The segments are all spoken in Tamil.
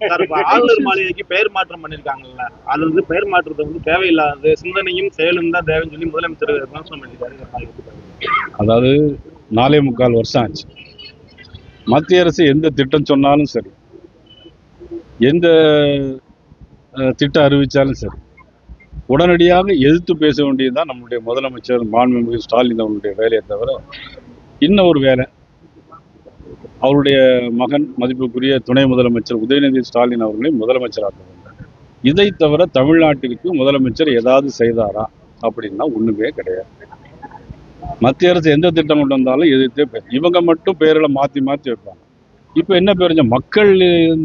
ஆளுநர் மாளிகைக்கு பெயர் மாற்றம் பண்ணிருக்காங்கல்ல. அது வந்து பெயர் மாற்றத்தை வந்து தேவையில்லாதது. சிந்தனையும் செயலும் தான் தேவைன்னு சொல்லி முதலமைச்சர் விமர்சனம் பண்ணிருக்காரு அதாவது நாலே முக்கால் வருஷம் ஆச்சு. மத்திய அரசு எந்த திட்டம் சொன்னாலும் சரி எந்த திட்டம் அறிவித்தாலும் சரி உடனடியாக எதிர்த்து பேச வேண்டியதுதான் நம்முடைய முதலமைச்சர் மாண்புமிகு ஸ்டாலின் அவருடைய வேலையை தவிர இன்னும் ஒரு வேலை. அவருடைய மகன் மதிப்புக்குரிய துணை முதலமைச்சர் உதயநிதி ஸ்டாலின் அவர்களை முதலமைச்சராக்க இதை தவிர தமிழ்நாட்டிற்கு முதலமைச்சர் ஏதாவது செய்தாரா அப்படின்னா ஒண்ணுமே கிடையாது. மத்திய அரசு எந்த திட்டம் கொண்டு வந்தாலும் எதிர்த்தே பேர் இவங்க மட்டும் பேரில் மாற்றி மாற்றி வைப்பாங்க. இப்போ என்ன பேர் மக்கள்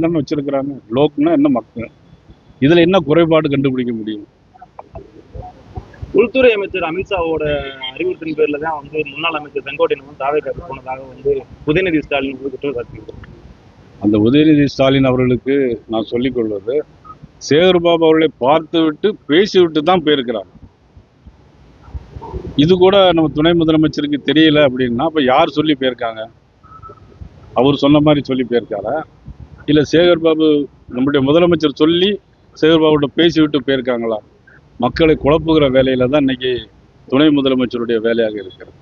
தானே வச்சிருக்கிறாங்க? லோக்னா என்ன மக்கள்? இதில் என்ன குறைபாடு கண்டுபிடிக்க முடியும்? உள்துறை அமைச்சர் அமித்ஷாவோட அறிவுறுத்தின் பேர்ல தான் வந்து முன்னாள் அமைச்சர் செங்கோட்டையன் வந்து தாவேக்காக்கு போனதாக வந்து உதயநிதி ஸ்டாலின் வந்து குற்றம் அந்த உதயநிதி ஸ்டாலின் அவர்களுக்கு நான் சொல்லிக் கொள்வது சேகர்பாபு அவர்களை பார்த்து விட்டு பேசிவிட்டு தான் போயிருக்கிறார் இது கூட நம்ம துணை முதலமைச்சருக்கு தெரியல அப்படின்னா அப்ப யார் சொல்லி போயிருக்காங்க? அவர் சொன்ன மாதிரி சொல்லி போயிருக்காரா? இல்ல சேகர்பாபு நம்முடைய முதலமைச்சர் சொல்லி சேகர்பாபுட்ட பேசிவிட்டு போயிருக்காங்களா? மக்களை குழப்புகிற வேலையில தான் இன்னைக்கு துணை முதலமைச்சருடைய வேலையாக இருக்கிறது.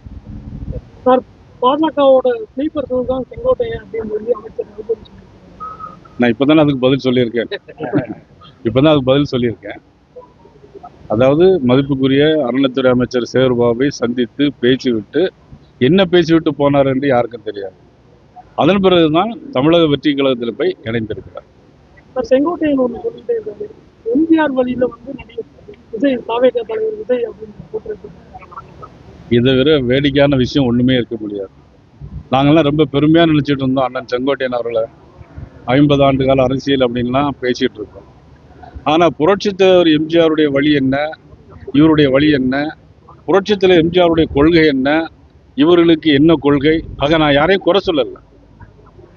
சார் பாஜகவோட ஸ்லீப்பர் செல் தான் செங்கோட்டையன் அப்படின்னு சொல்லி அமைச்சர் நிருபர் சொல்லியிருக்காரு. நான் இப்போதானே அதுக்கு பதில் சொல்லியிருக்கேன். இப்போதான் அதுக்கு பதில் சொல்லியிருக்கேன். அதாவது மதிப்புக்குரிய அறநிலைத்துறை அமைச்சர் சேகர்பாபை சந்தித்து பேசிவிட்டு என்ன பேசிவிட்டு போனார் என்று யாருக்கும் தெரியாது. அதன் பிறகுதான் தமிழக வெற்றி கழகத்தில் போய் இணைந்திருக்கிறார். செங்கோட்டையன் எம்ஜிஆர் வழியில வந்து விஜய் தாவேக தலைவர் விஜய் அப்படின்னு இதை விட வேடிக்கையான விஷயம் ஒண்ணுமே இருக்க முடியாது. நாங்கெல்லாம் ரொம்ப பெருமையா நினைச்சிட்டு இருந்தோம் அண்ணன் செங்கோட்டையன் அவர்களை. ஐம்பது ஆண்டு கால அரசியல் அப்படின்லாம் பேசிட்டு இருக்கோம். ஆனா புரட்சித் தலைவர் எம்ஜிஆருடைய வழி என்ன? இவருடைய வழி என்ன? புரட்சித் தலைவர் எம்ஜிஆருடைய கொள்கை என்ன? இவர்களுக்கு என்ன கொள்கை? ஆக நான் யாரையும் குறை சொல்லல.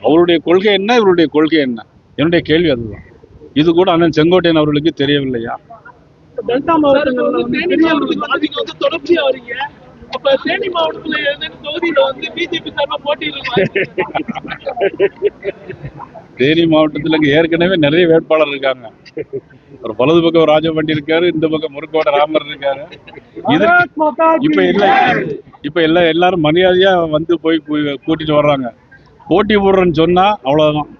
அவருடைய கொள்கை என்ன? இவருடைய கொள்கை என்ன? என்னுடைய கேள்வி அதுதான். இது கூட அண்ணன் செங்கோட்டையன் அவர்களுக்கு தெரியவில்லையா? டெல்டா வந்து தொடர்ச்சியா வரீங்க. அப்ப தேனி மாவட்டத்துல ஏதேனும் தொகுதியில வந்து பிஜேபி சார்பா போட்டியிடுவாங்க தேனி மாவட்டத்தில் இங்க ஏற்கனவே நிறைய வேட்பாளர் இருக்காங்க. ஒரு வலது பக்கம் ராஜபண்டி இருக்காரு இந்த பக்கம் முருகோட ராமர் இருக்காரு. இது இப்ப இல்ல இப்ப எல்லாம் எல்லாரும் மரியாதையா வந்து போய் கூட்டிட்டு வர்றாங்க. போட்டி போடுறேன்னு சொன்னா அவ்வளவுதான்.